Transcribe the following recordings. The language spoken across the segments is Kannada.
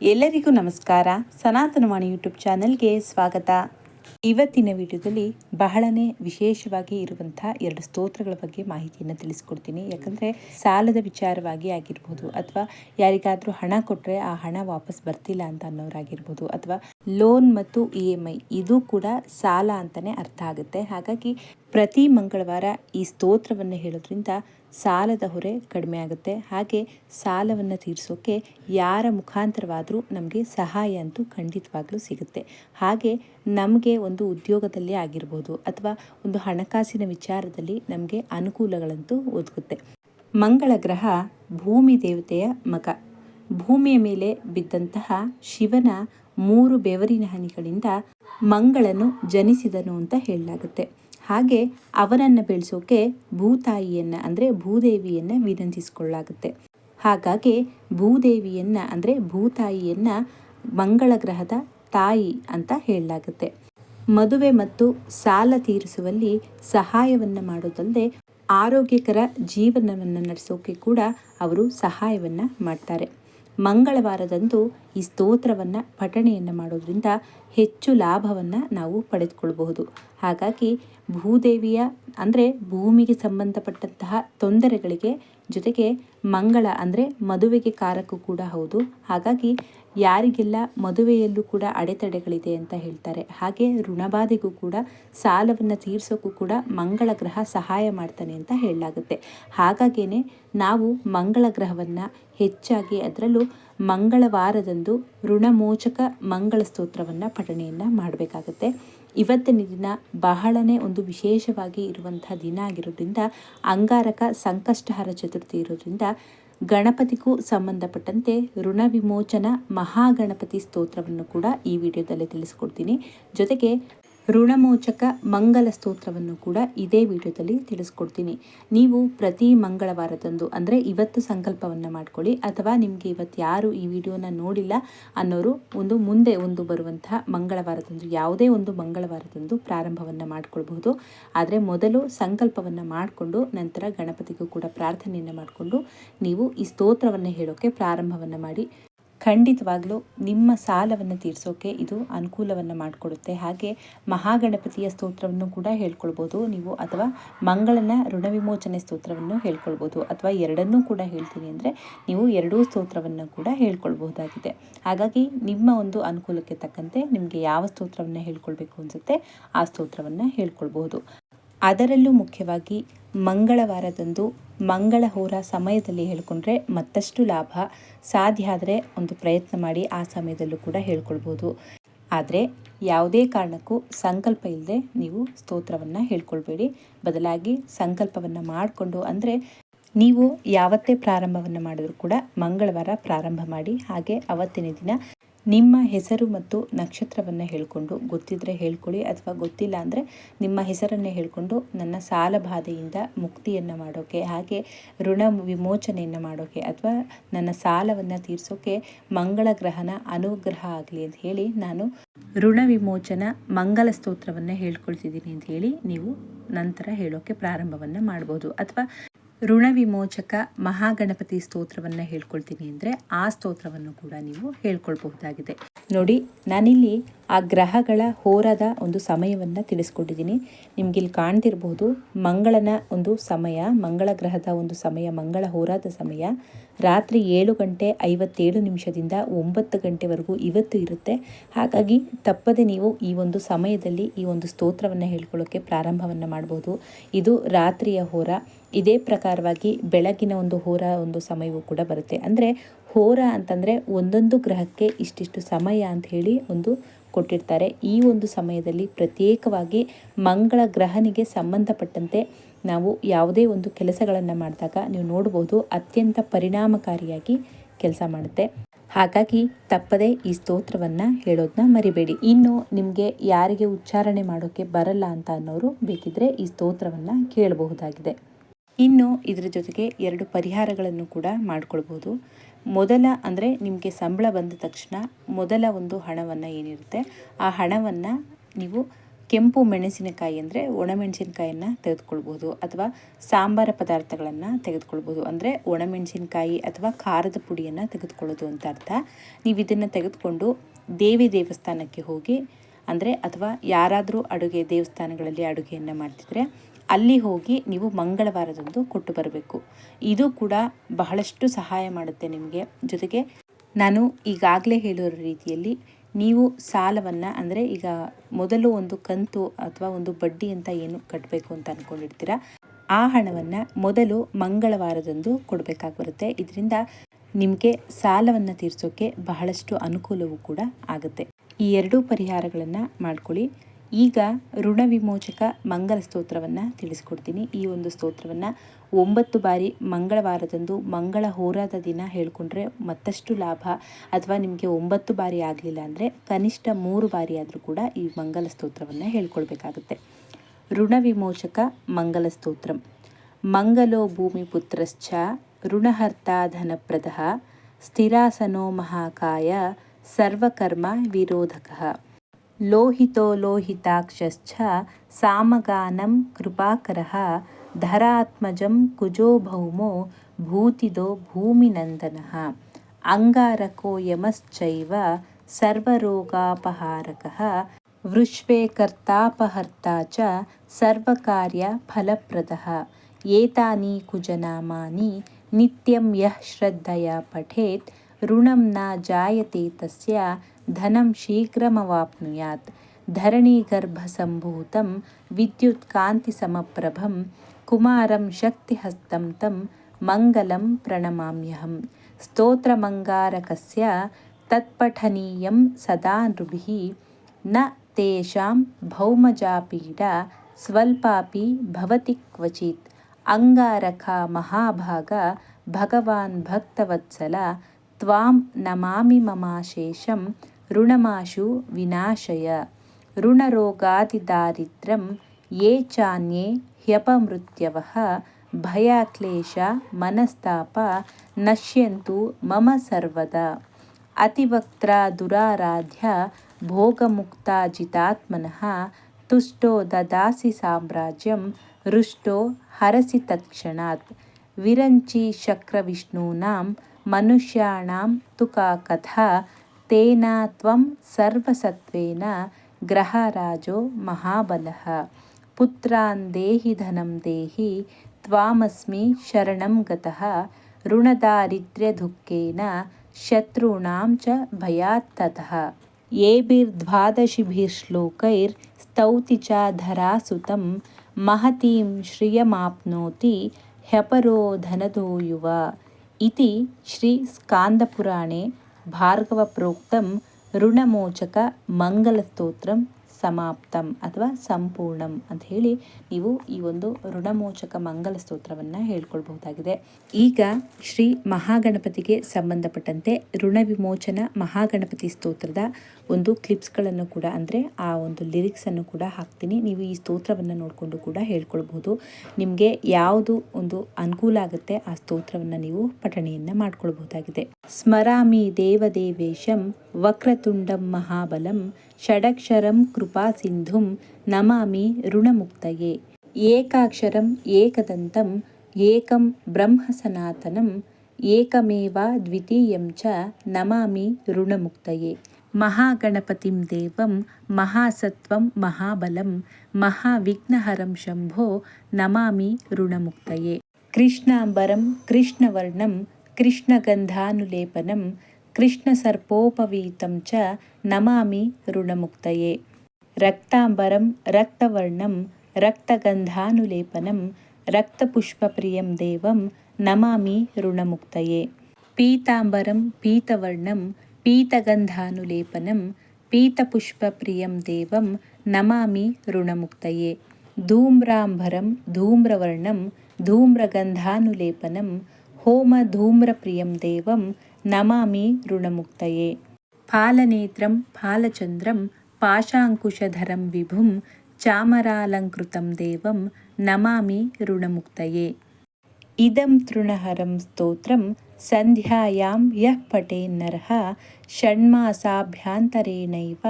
ಎಲ್ಲರಿಗೂ ನಮಸ್ಕಾರ. ಸನಾತನವಾಣಿ ಯೂಟ್ಯೂಬ್ ಚಾನೆಲ್ಗೆ ಸ್ವಾಗತ. ಇವತ್ತಿನ ವಿಡಿಯೋದಲ್ಲಿ ಬಹಳನೇ ವಿಶೇಷವಾಗಿ ಇರುವಂಥ ಎರಡು ಸ್ತೋತ್ರಗಳ ಬಗ್ಗೆ ಮಾಹಿತಿಯನ್ನು ತಿಳಿಸ್ಕೊಡ್ತೀನಿ. ಯಾಕಂದರೆ ಸಾಲದ ವಿಚಾರವಾಗಿ ಆಗಿರ್ಬೋದು ಅಥವಾ ಯಾರಿಗಾದರೂ ಹಣ ಕೊಟ್ಟರೆ ಆ ಹಣ ವಾಪಸ್ ಬರ್ತಿಲ್ಲ ಅಂತ ಅನ್ನೋರಾಗಿರ್ಬೋದು ಅಥವಾ ಲೋನ್ ಮತ್ತು ಇ ಎಂ ಐ ಇದು ಕೂಡ ಸಾಲ ಅಂತಲೇ ಅರ್ಥ ಆಗುತ್ತೆ. ಹಾಗಾಗಿ ಪ್ರತಿ ಮಂಗಳವಾರ ಈ ಸ್ತೋತ್ರವನ್ನು ಹೇಳೋದ್ರಿಂದ ಸಾಲದ ಹೊರೆ ಕಡಿಮೆ ಆಗುತ್ತೆ. ಹಾಗೆ ಸಾಲವನ್ನು ತೀರಿಸೋಕ್ಕೆ ಯಾರ ಮುಖಾಂತರವಾದರೂ ನಮಗೆ ಸಹಾಯ ಅಂತೂ ಖಂಡಿತವಾಗ್ಲೂ ಸಿಗುತ್ತೆ. ಹಾಗೆ ನಮಗೆ ಒಂದು ಉದ್ಯೋಗದಲ್ಲಿ ಆಗಿರ್ಬೋದು ಅಥವಾ ಒಂದು ಹಣಕಾಸಿನ ವಿಚಾರದಲ್ಲಿ ನಮಗೆ ಅನುಕೂಲಗಳಂತೂ ಒದಗುತ್ತೆ. ಮಂಗಳ ಗ್ರಹ ಭೂಮಿ ದೇವತೆಯ ಮಗ. ಭೂಮಿಯ ಮೇಲೆ ಬಿದ್ದಂತಹ ಶಿವನ ಮೂರು ಬೆವರಿನ ಹನಿಗಳಿಂದ ಮಂಗಳನು ಜನಿಸಿದನು ಅಂತ ಹೇಳಲಾಗುತ್ತೆ. ಹಾಗೆ ಅವರನ್ನು ಬೆಳೆಸೋಕೆ ಭೂತಾಯಿಯನ್ನು, ಅಂದರೆ ಭೂದೇವಿಯನ್ನು ವಿನಂತಿಸಿಕೊಳ್ಳಾಗುತ್ತೆ. ಹಾಗಾಗಿ ಭೂದೇವಿಯನ್ನು, ಅಂದರೆ ಭೂತಾಯಿಯನ್ನು ಮಂಗಳ ಗ್ರಹದ ತಾಯಿ ಅಂತ ಹೇಳಲಾಗುತ್ತೆ. ಮದುವೆ ಮತ್ತು ಸಾಲ ತೀರಿಸುವಲ್ಲಿ ಸಹಾಯವನ್ನು ಮಾಡೋದಲ್ಲದೆ ಆರೋಗ್ಯಕರ ಜೀವನವನ್ನು ನಡೆಸೋಕೆ ಕೂಡ ಅವರು ಸಹಾಯವನ್ನು ಮಾಡ್ತಾರೆ. ಮಂಗಳವಾರದಂದು ಈ ಸ್ತೋತ್ರವನ್ನು ಪಠಣೆಯನ್ನು ಮಾಡೋದ್ರಿಂದ ಹೆಚ್ಚು ಲಾಭವನ್ನು ನಾವು ಪಡೆದುಕೊಳ್ಬಹುದು. ಹಾಗಾಗಿ ಭೂದೇವಿಯ ಅಂದರೆ ಭೂಮಿಗೆ ಸಂಬಂಧಪಟ್ಟಂತಹ ತೊಂದರೆಗಳಿಗೆ ಜೊತೆಗೆ ಮಂಗಳ ಅಂದರೆ ಮದುವೆಗೆ ಕಾರಕ್ಕೂ ಕೂಡ ಹೌದು. ಹಾಗಾಗಿ ಯಾರಿಗೆಲ್ಲ, ಮದುವೆಯಲ್ಲೂ ಕೂಡ ಅಡೆತಡೆಗಳಿದೆ ಅಂತ ಹೇಳ್ತಾರೆ. ಹಾಗೆ ಋಣಬಾಧೆಗೂ ಕೂಡ, ಸಾಲವನ್ನು ತೀರಿಸೋಕ್ಕೂ ಕೂಡ ಮಂಗಳ ಗ್ರಹ ಸಹಾಯ ಮಾಡ್ತಾನೆ ಅಂತ ಹೇಳಲಾಗುತ್ತೆ. ಹಾಗಾಗೇ ನಾವು ಮಂಗಳ ಗ್ರಹವನ್ನು ಹೆಚ್ಚಾಗಿ ಅದರಲ್ಲೂ ಮಂಗಳವಾರದಂದು ಋಣಮೋಚಕ ಮಂಗಳ ಸ್ತೋತ್ರವನ್ನು ಪಠಣೆಯನ್ನು ಮಾಡಬೇಕಾಗುತ್ತೆ. ಇವತ್ತಿನ ದಿನ ಬಹಳನೇ ಒಂದು ವಿಶೇಷವಾಗಿ ಇರುವಂಥ ದಿನ ಆಗಿರೋದ್ರಿಂದ, ಅಂಗಾರಕ ಸಂಕಷ್ಟಹರ ಚತುರ್ಥಿ ಇರೋದ್ರಿಂದ ಗಣಪತಿಗೂ ಸಂಬಂಧಪಟ್ಟಂತೆ ಋಣ ವಿಮೋಚನ ಮಹಾಗಣಪತಿ ಸ್ತೋತ್ರವನ್ನು ಕೂಡ ಈ ವಿಡಿಯೋದಲ್ಲಿ ತಿಳಿಸ್ಕೊಡ್ತೀನಿ. ಜೊತೆಗೆ ಋಣಮೋಚಕ ಮಂಗಲ ಸ್ತೋತ್ರವನ್ನು ಕೂಡ ಇದೇ ವಿಡಿಯೋದಲ್ಲಿ ತಿಳಿಸ್ಕೊಡ್ತೀನಿ. ನೀವು ಪ್ರತಿ ಮಂಗಳವಾರದಂದು ಅಂದರೆ ಇವತ್ತು ಸಂಕಲ್ಪವನ್ನು ಮಾಡ್ಕೊಳ್ಳಿ. ಅಥವಾ ನಿಮಗೆ ಇವತ್ತು ಯಾರು ಈ ವಿಡಿಯೋನ ನೋಡಿಲ್ಲ ಅನ್ನೋರು ಒಂದು ಮುಂದೆ ಒಂದು ಬರುವಂತಹ ಮಂಗಳವಾರದಂದು, ಯಾವುದೇ ಒಂದು ಮಂಗಳವಾರದಂದು ಪ್ರಾರಂಭವನ್ನು ಮಾಡಿಕೊಳ್ಬಹುದು. ಆದರೆ ಮೊದಲು ಸಂಕಲ್ಪವನ್ನು ಮಾಡಿಕೊಂಡು ನಂತರ ಗಣಪತಿಗೂ ಕೂಡ ಪ್ರಾರ್ಥನೆಯನ್ನು ಮಾಡಿಕೊಂಡು ನೀವು ಈ ಸ್ತೋತ್ರವನ್ನು ಹೇಳೋಕ್ಕೆ ಪ್ರಾರಂಭವನ್ನು ಮಾಡಿ. ಖಂಡಿತವಾಗ್ಲೂ ನಿಮ್ಮ ಸಾಲವನ್ನು ತೀರಿಸೋಕೆ ಇದು ಅನುಕೂಲವನ್ನು ಮಾಡಿಕೊಡುತ್ತೆ. ಹಾಗೆ ಮಹಾಗಣಪತಿಯ ಸ್ತೋತ್ರವನ್ನು ಕೂಡ ಹೇಳ್ಕೊಳ್ಬೋದು ನೀವು, ಅಥವಾ ಮಂಗಳನ ಋಣವಿಮೋಚನೆ ಸ್ತೋತ್ರವನ್ನು ಹೇಳ್ಕೊಳ್ಬೋದು, ಅಥವಾ ಎರಡನ್ನೂ ಕೂಡ ಹೇಳ್ತೀನಿ ಅಂದರೆ ನೀವು ಎರಡೂ ಸ್ತೋತ್ರವನ್ನು ಕೂಡ ಹೇಳ್ಕೊಳ್ಬಹುದಾಗಿದೆ. ಹಾಗಾಗಿ ನಿಮ್ಮ ಒಂದು ಅನುಕೂಲಕ್ಕೆ ತಕ್ಕಂತೆ ನಿಮಗೆ ಯಾವ ಸ್ತೋತ್ರವನ್ನು ಹೇಳ್ಕೊಳ್ಬೇಕು ಅನಿಸುತ್ತೆ ಆ ಸ್ತೋತ್ರವನ್ನು ಹೇಳ್ಕೊಳ್ಬಹುದು. ಅದರಲ್ಲೂ ಮುಖ್ಯವಾಗಿ ಮಂಗಳವಾರದಂದು ಮಂಗಳ ಹೋರ ಸಮಯದಲ್ಲಿ ಹೇಳ್ಕೊಂಡ್ರೆ ಮತ್ತಷ್ಟು ಲಾಭ. ಸಾಧ್ಯ ಆದರೆ ಒಂದು ಪ್ರಯತ್ನ ಮಾಡಿ ಆ ಸಮಯದಲ್ಲೂ ಕೂಡ ಹೇಳ್ಕೊಳ್ಬೋದು. ಆದರೆ ಯಾವುದೇ ಕಾರಣಕ್ಕೂ ಸಂಕಲ್ಪ ಇಲ್ಲದೆ ನೀವು ಸ್ತೋತ್ರವನ್ನು ಹೇಳ್ಕೊಳ್ಬೇಡಿ. ಬದಲಾಗಿ ಸಂಕಲ್ಪವನ್ನು ಮಾಡಿಕೊಂಡು ಅಂದರೆ ನೀವು ಯಾವತ್ತೇ ಪ್ರಾರಂಭವನ್ನು ಮಾಡಿದ್ರು ಕೂಡ ಮಂಗಳವಾರ ಪ್ರಾರಂಭ ಮಾಡಿ. ಹಾಗೆ ಅವತ್ತಿನ ದಿನ ನಿಮ್ಮ ಹೆಸರು ಮತ್ತು ನಕ್ಷತ್ರವನ್ನು ಹೇಳಿಕೊಂಡು ಗೊತ್ತಿದ್ದರೆ ಹೇಳ್ಕೊಳ್ಳಿ ಅಥವಾ ಗೊತ್ತಿಲ್ಲ ಅಂದರೆ ನಿಮ್ಮ ಹೆಸರನ್ನೇ ಹೇಳಿಕೊಂಡು ನನ್ನ ಸಾಲ ಬಾಧೆಯಿಂದ ಮುಕ್ತಿಯನ್ನು ಮಾಡೋಕ್ಕೆ ಹಾಗೆ ಋಣ ವಿಮೋಚನೆಯನ್ನು ಮಾಡೋಕ್ಕೆ ಅಥವಾ ನನ್ನ ಸಾಲವನ್ನು ತೀರಿಸೋಕ್ಕೆ ಮಂಗಳ ಗ್ರಹನ ಅನುಗ್ರಹ ಆಗಲಿ ಅಂತ ಹೇಳಿ ನಾನು ಋಣ ವಿಮೋಚನ ಮಂಗಲ ಸ್ತೋತ್ರವನ್ನು ಹೇಳ್ಕೊಳ್ತಿದ್ದೀನಿ ಅಂತ ಹೇಳಿ ನೀವು ನಂತರ ಹೇಳೋಕ್ಕೆ ಪ್ರಾರಂಭವನ್ನು ಮಾಡ್ಬೋದು. ಅಥವಾ ಋಣ ವಿಮೋಚಕ ಮಹಾಗಣಪತಿ ಸ್ತೋತ್ರವನ್ನು ಹೇಳ್ಕೊಳ್ತೀನಿ ಅಂದರೆ ಆ ಸ್ತೋತ್ರವನ್ನು ಕೂಡ ನೀವು ಹೇಳ್ಕೊಳ್ಬಹುದಾಗಿದೆ. ನೋಡಿ ನಾನಿಲ್ಲಿ ಆ ಗ್ರಹಗಳ ಹೋರದ ಒಂದು ಸಮಯವನ್ನು ತಿಳಿಸ್ಕೊಟ್ಟಿದ್ದೀನಿ. ನಿಮ್ಗೆ ಇಲ್ಲಿ ಕಾಣ್ತಿರ್ಬೋದು ಮಂಗಳನ ಒಂದು ಸಮಯ, ಮಂಗಳ ಗ್ರಹದ ಒಂದು ಸಮಯ, ಮಂಗಳ ಹೋರಾದ ಸಮಯ. ರಾತ್ರಿ ಏಳು ಗಂಟೆ ಐವತ್ತೇಳು ನಿಮಿಷದಿಂದ ಒಂಬತ್ತು ಗಂಟೆವರೆಗೂ ಇವತ್ತು ಇರುತ್ತೆ. ಹಾಗಾಗಿ ತಪ್ಪದೆ ನೀವು ಈ ಒಂದು ಸಮಯದಲ್ಲಿ ಈ ಒಂದು ಸ್ತೋತ್ರವನ್ನು ಹೇಳ್ಕೊಳ್ಳೋಕ್ಕೆ ಪ್ರಾರಂಭವನ್ನು ಮಾಡ್ಬೋದು. ಇದು ರಾತ್ರಿಯ ಹೋರ. ಇದೇ ಪ್ರಕಾರವಾಗಿ ಬೆಳಗಿನ ಒಂದು ಹೋರ ಒಂದು ಸಮಯವೂ ಕೂಡ ಬರುತ್ತೆ. ಅಂದರೆ ಹೋರ ಅಂತಂದರೆ ಒಂದೊಂದು ಗ್ರಹಕ್ಕೆ ಇಷ್ಟಿಷ್ಟು ಸಮಯ ಅಂತ ಹೇಳಿ ಒಂದು ಕೊಟ್ಟಿರ್ತಾರೆ. ಈ ಒಂದು ಸಮಯದಲ್ಲಿ ಪ್ರತ್ಯೇಕವಾಗಿ ಮಂಗಳ ಗ್ರಹನಿಗೆ ಸಂಬಂಧಪಟ್ಟಂತೆ ನಾವು ಯಾವುದೇ ಒಂದು ಕೆಲಸಗಳನ್ನು ಮಾಡಿದಾಗ ನೀವು ನೋಡ್ಬೋದು ಅತ್ಯಂತ ಪರಿಣಾಮಕಾರಿಯಾಗಿ ಕೆಲಸ ಮಾಡುತ್ತೆ. ಹಾಗಾಗಿ ತಪ್ಪದೇ ಈ ಸ್ತೋತ್ರವನ್ನು ಹೇಳೋದನ್ನ ಮರಿಬೇಡಿ. ಇನ್ನು ನಿಮಗೆ ಯಾರಿಗೆ ಉಚ್ಚಾರಣೆ ಮಾಡೋಕ್ಕೆ ಬರಲ್ಲ ಅಂತ ಅನ್ನೋರು ಬೇಕಿದ್ರೆ ಈ ಸ್ತೋತ್ರವನ್ನು ಕೇಳಬಹುದಾಗಿದೆ. ಇನ್ನು ಇದರ ಜೊತೆಗೆ ಎರಡು ಪರಿಹಾರಗಳನ್ನು ಕೂಡ ಮಾಡ್ಕೊಳ್ಬೋದು. ಮೊದಲ ಅಂದರೆ ನಿಮಗೆ ಸಂಬಳ ಬಂದ ತಕ್ಷಣ ಮೊದಲ ಒಂದು ಹಣವನ್ನು ಏನಿರುತ್ತೆ, ಆ ಹಣವನ್ನು ನೀವು ಕೆಂಪು ಮೆಣಸಿನಕಾಯಿ ಅಂದರೆ ಒಣಮೆಣಸಿನಕಾಯನ್ನು ತೆಗೆದುಕೊಳ್ಬೋದು ಅಥವಾ ಸಾಂಬಾರ ಪದಾರ್ಥಗಳನ್ನು ತೆಗೆದುಕೊಳ್ಬೋದು ಅಂದರೆ ಒಣಮೆಣಸಿನಕಾಯಿ ಅಥವಾ ಖಾರದ ಪುಡಿಯನ್ನು ತೆಗೆದುಕೊಳ್ಳೋದು ಅಂತ ಅರ್ಥ. ನೀವು ಇದನ್ನು ತೆಗೆದುಕೊಂಡು ದೇವಿ ದೇವಸ್ಥಾನಕ್ಕೆ ಹೋಗಿ, ಅಂದರೆ ಅಥವಾ ಯಾರಾದರೂ ಅಡುಗೆ ದೇವಸ್ಥಾನಗಳಲ್ಲಿ ಅಡುಗೆಯನ್ನು ಮಾಡ್ತಿದ್ರೆ ಅಲ್ಲಿ ಹೋಗಿ ನೀವು ಮಂಗಳವಾರದಂದು ಕೊಟ್ಟು ಬರಬೇಕು. ಇದು ಕೂಡ ಬಹಳಷ್ಟು ಸಹಾಯ ಮಾಡುತ್ತೆ ನಿಮಗೆ. ಜೊತೆಗೆ ನಾನು ಈಗಾಗಲೇ ಹೇಳೋ ರೀತಿಯಲ್ಲಿ ನೀವು ಸಾಲವನ್ನು ಅಂದರೆ ಈಗ ಮೊದಲು ಒಂದು ಕಂತು ಅಥವಾ ಒಂದು ಬಡ್ಡಿ ಅಂತ ಏನು ಕಟ್ಟಬೇಕು ಅಂತ ಅಂದ್ಕೊಂಡಿರ್ತೀರ ಆ ಹಣವನ್ನು ಮೊದಲು ಮಂಗಳವಾರದಂದು ಕೊಡಬೇಕಾಗಿ ಬರುತ್ತೆ. ಇದರಿಂದ ನಿಮಗೆ ಸಾಲವನ್ನು ತೀರಿಸೋಕೆ ಬಹಳಷ್ಟು ಅನುಕೂಲವೂ ಕೂಡ ಆಗುತ್ತೆ. ಈ ಎರಡೂ ಪರಿಹಾರಗಳನ್ನು ಮಾಡ್ಕೊಳ್ಳಿ. ಈಗ ಋಣ ವಿಮೋಚಕ ಮಂಗಲ ಸ್ತೋತ್ರವನ್ನು ತಿಳಿಸ್ಕೊಡ್ತೀನಿ. ಈ ಒಂದು ಸ್ತೋತ್ರವನ್ನು ಒಂಬತ್ತು ಬಾರಿ ಮಂಗಳವಾರದಂದು ಮಂಗಳ ಹೋರಾದ ದಿನ ಹೇಳ್ಕೊಂಡ್ರೆ ಮತ್ತಷ್ಟು ಲಾಭ ಅಥವಾ ನಿಮಗೆ ಒಂಬತ್ತು ಬಾರಿ ಆಗಲಿಲ್ಲ ಅಂದರೆ ಕನಿಷ್ಠ ಮೂರು ಬಾರಿ ಆದರೂ ಕೂಡ ಈ ಮಂಗಲ ಸ್ತೋತ್ರವನ್ನು ಹೇಳ್ಕೊಳ್ಬೇಕಾಗುತ್ತೆ ಋಣ ವಿಮೋಚಕ ಮಂಗಲ ಸ್ತೋತ್ರಂ. ಮಂಗಲೋ ಭೂಮಿ ಪುತ್ರಶ್ಚ ಋಣಹರ್ತ ಧನಪ್ರದ ಸ್ಥಿರಾಸನೋ ಮಹಾಕಾಯ ಸರ್ವಕರ್ಮ ವಿರೋಧಕ. लोहितो लोहिताक्षश्च सामगानं कृपाकरः धरात्मजं कुजो भौमो भूतिदो भूमिनन्दनः। अङ्गारको यमश्चैव सर्वरोगापहारकः वृष्वेकर्तापहर्ता च सर्वकार्यफलप्रदः। एतानि कुजनामानि नित्यं यः श्रद्धया पठेत् ऋणं न जायते तस्य धनं शीघ्रमवाप्नुयात्। धरणीगर्भसम्भूतं विद्युत्कान्तिसमप्रभं कुमारं शक्तिहस्तं तं मङ्गलं प्रणमाम्यहं। स्तोत्रमङ्गारकस्य तत्पठनीयं सदा नृभिः न तेषां भौमजापीडा स्वल्पापि भवति क्वचित्। अङ्गारका महाभाग भगवान् भक्तवत्सला त्वां नमामि ममाशेषं ಋಣಮಾಶು ವಿನಾಶಯ. ಋಣರೋಗಾದಿದಾರಿದ್ರ್ಯಂ ಯೇ ಚಾನ್ಯೇ ಹ್ಯಪಮೃತ್ಯವಃ ಭಯಾಕ್ಲೇಶ ಮನಸ್ತಾಪ ನಶ್ಯಂತು ಮಮ ಸರ್ವದ. ಅತಿವಕ್ತ್ರ ದುರಾರಾಧ್ಯ ಭೋಗಮುಕ್ತ ಜಿತಾತ್ಮನಃ ತುಷ್ಟೋ ದದಾಸಿ ಸಾಮ್ರಾಜ್ಯಂ ರುಷ್ಟೋ ಹರಸಿ ತತ್ಕ್ಷಣಾತ್. ವಿರಂಚಿ ಶಕ್ರವಿಷ್ಣೂನಾಂ ಮನುಷ್ಯಾಣಾಂ ತುಕಾ ಕಥಾ तेन त्वं सर्वसत्त्वेन ग्रहराजो महाबलः। पुत्रान् देहि धनं देहि त्वामस्मि शरणं गतः। ऋणदारिद्र्यदुःखेन शत्रूणां च भयात्ततः एभिर्द्वादशिभिर्श्लोकैस्तौति च धरासुतं महतीं श्रियमाप्नोति ह्यपरो धनदो युवा। इति श्रीस्कान्दपुराणे భార్గవ ప్రోక్తం రుణమోచక మంగళస్తోత్రం ಸಮಾಪ್ತಂ ಅಥವಾ ಸಂಪೂರ್ಣಂ ಅಂತ ಹೇಳಿ ನೀವು ಈ ಒಂದು ಋಣಮೋಚಕ ಮಂಗಲ ಸ್ತೋತ್ರವನ್ನು ಹೇಳ್ಕೊಳ್ಬಹುದಾಗಿದೆ. ಈಗ ಶ್ರೀ ಮಹಾಗಣಪತಿಗೆ ಸಂಬಂಧಪಟ್ಟಂತೆ ಋಣ ವಿಮೋಚನ ಮಹಾಗಣಪತಿ ಸ್ತೋತ್ರದ ಒಂದು ಕ್ಲಿಪ್ಸ್ಗಳನ್ನು ಕೂಡ ಅಂದರೆ ಆ ಒಂದು ಲಿರಿಕ್ಸನ್ನು ಕೂಡ ಹಾಕ್ತೀನಿ. ನೀವು ಈ ಸ್ತೋತ್ರವನ್ನು ನೋಡಿಕೊಂಡು ಕೂಡ ಹೇಳ್ಕೊಳ್ಬಹುದು. ನಿಮಗೆ ಯಾವುದು ಒಂದು ಅನುಕೂಲ ಆಗುತ್ತೆ ಆ ಸ್ತೋತ್ರವನ್ನು ನೀವು ಪಠಣೆಯನ್ನು ಮಾಡ್ಕೊಳ್ಬಹುದಾಗಿದೆ. ಸ್ಮರಾಮಿ ದೇವದೇವೇಶಂ ವಕ್ರತುಂಡಂ ಮಹಾಬಲಂ षडक्षरं कृपासिन्धुं नमामि ऋणमुक्तये। एकाक्षरम् एकदन्तम् एकं ब्रह्मसनातनम् एकमेवा द्वितीयं च नमामि ऋणमुक्तये। महागणपतिं देवं महासत्त्वं महाबलं महाविघ्नहरं शम्भो नमामि ऋणमुक्तये। कृष्णाम्बरं कृष्णवर्णं कृष्णगन्धानुलेपनं కృష్ణసర్పోపవీతం చ నమామి రుణముక్తయే. రక్తాంబరం రక్తవర్ణం రక్తగంధానులేపనం రక్తపుష్పప్రియం దేవం నమామి రుణముక్తయే. పీతాంబరం పీతవర్ణం పీతగంధానులేపనం పీతపుష్పప్రియం దేవం నమామి రుణముక్తయే. ధూమ్రాంబరం ధూమ్రవర్ణం ధూమ్రగంధానులేపనం హోమధూమ్రప్రియం దేవం ಹೋಮಧೂಮ್ರಪ್ರಿಯಂ ದೇವಂ ನಮಾಮಿ ಋಣಮುಕ್ತಯೇ ಫಾಲನೇತ್ರಂ ಫಾಲಚಂದ್ರಂ ಪಾಶಾಂಕುಶಧರಂ ವಿಭುಂ ಚಾಮರಾಲಂಕೃತಂ ದೇವಂ ನಮಾಮಿ ಋಣಮುಕ್ತಯೇ ಇದಂ ತೃಣಹರಂ ಸ್ತೋತ್ರಂ ಸಂಧ್ಯಾಯಾಂ ಯಃ ಪಟೇನ್ನರ್ಹ ಷಣ್ಮಾಸಾಭ್ಯಾಂತರೇಣೈವ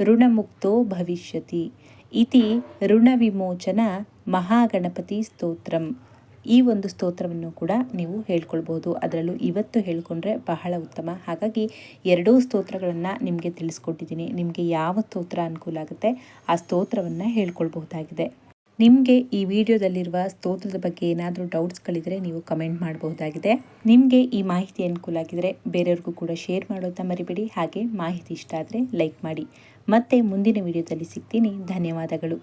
ಋಣಮುಕ್ತೋ ಭವಿಷ್ಯತಿ ಇತಿ ಋಣ ವಿಮೋಚನ ಮಹಾಗಣಪತಿ ಸ್ತೋತ್ರಂ ಈ ಒಂದು ಸ್ತೋತ್ರವನ್ನು ಕೂಡ ನೀವು ಹೇಳ್ಕೊಳ್ಬೋದು. ಅದರಲ್ಲೂ ಇವತ್ತು ಹೇಳ್ಕೊಂಡ್ರೆ ಬಹಳ ಉತ್ತಮ. ಹಾಗಾಗಿ ಎರಡೂ ಸ್ತೋತ್ರಗಳನ್ನು ನಿಮಗೆ ತಿಳಿಸ್ಕೊಟ್ಟಿದ್ದೀನಿ. ನಿಮಗೆ ಯಾವ ಸ್ತೋತ್ರ ಅನುಕೂಲ ಆಗುತ್ತೆ ಆ ಸ್ತೋತ್ರವನ್ನು ಹೇಳ್ಕೊಳ್ಬಹುದಾಗಿದೆ. ನಿಮಗೆ ಈ ವಿಡಿಯೋದಲ್ಲಿರುವ ಸ್ತೋತ್ರದ ಬಗ್ಗೆ ಏನಾದರೂ ಡೌಟ್ಸ್ಗಳಿದ್ರೆ ನೀವು ಕಮೆಂಟ್ ಮಾಡಬಹುದಾಗಿದೆ. ನಿಮಗೆ ಈ ಮಾಹಿತಿ ಅನುಕೂಲ ಆಗಿದ್ರೆ ಬೇರೆಯವ್ರಿಗೂ ಕೂಡ ಶೇರ್ ಮಾಡೋದನ್ನ ಮರಿಬೇಡಿ. ಹಾಗೆ ಮಾಹಿತಿ ಇಷ್ಟ ಆದರೆ ಲೈಕ್ ಮಾಡಿ. ಮತ್ತೆ ಮುಂದಿನ ವಿಡಿಯೋದಲ್ಲಿ ಸಿಗ್ತೀನಿ. ಧನ್ಯವಾದಗಳು.